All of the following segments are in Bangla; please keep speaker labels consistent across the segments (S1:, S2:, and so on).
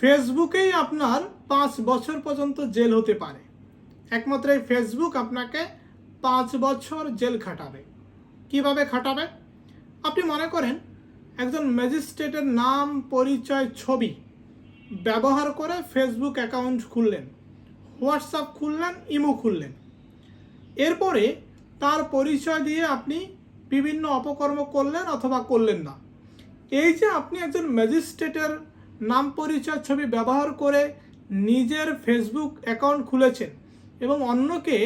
S1: ফেসবুকেই আপনার পাঁচ বছর পর্যন্ত জেল হতে পারে। একমাত্র এই ফেসবুক আপনাকে পাঁচ বছর জেল খাটাবে। কীভাবে খাটাবে? আপনি মনে করেন, একজন ম্যাজিস্ট্রেটের নাম, পরিচয়, ছবি ব্যবহার করে ফেসবুক অ্যাকাউন্ট খুললেন, হোয়াটসঅ্যাপ খুললেন, ইমো খুললেন। এরপরে তার পরিচয় দিয়ে আপনি বিভিন্ন অপকর্ম করলেন অথবা করলেন না। এই যে আপনি একজন ম্যাজিস্ট্রেটের নাম পরিচয় ছবি ব্যবহার করে নিজের ফেসবুক অ্যাকাউন্ট খুলেছেন এবং অন্যকে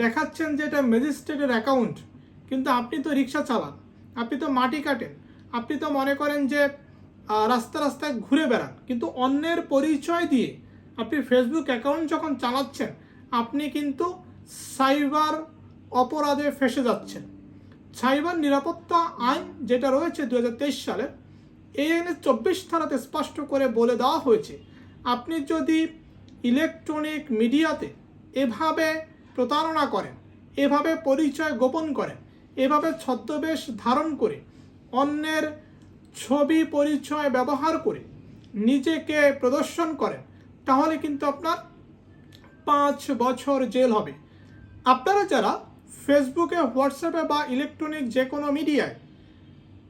S1: দেখাচ্ছেন যে এটা ম্যাজিস্ট্রেটের অ্যাকাউন্ট কিন্তু আপনি তো রিক্সা চালান, আপনি তো মাটি কাটেন, আপনি তো মনে করেন যে রাস্তা রাস্তায় ঘুরে বেড়ান। কিন্তু অন্যের পরিচয় দিয়ে আপনি ফেসবুক অ্যাকাউন্ট যখন চালাচ্ছেন, আপনি কিন্তু সাইবার অপরাধে ফেসে যাচ্ছেন। সাইবার নিরাপত্তা আইন যেটা রয়েছে দু সালের আইনের চব্বিশ ধারাতে স্পষ্ট করে বলে দেওয়া হয়েছে, আপনি যদি ইলেকট্রনিক মিডিয়াতে এভাবে প্রতারণা করেন, এভাবে পরিচয় গোপন করেন, এভাবে ছদ্মবেশ ধারণ করে অন্যের ছবি পরিচয় ব্যবহার করে নিজেকে প্রদর্শন করেন, তাহলে কিন্তু আপনার পাঁচ বছর জেল হবে। আপনারা যারা ফেসবুকে হোয়াটসঅ্যাপে বা ইলেকট্রনিক যে কোনো মিডিয়ায়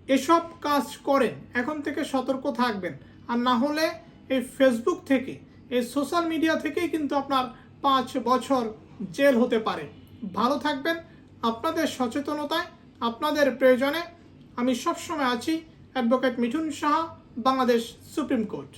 S1: এসব কাজ করেন, এখন থেকে সতর্ক থাকবেন। আর না হলে এই ফেসবুক থেকে, এই সোশ্যাল মিডিয়া থেকেই কিন্তু আপনার পাঁচ বছর জেল হতে পারে। ভালো থাকবেন, আপনাদের সচেতনতায়, আপনাদের প্রয়োজনে। আমি সবসময় আছি advocate Mithun Saha, Bangladesh supreme court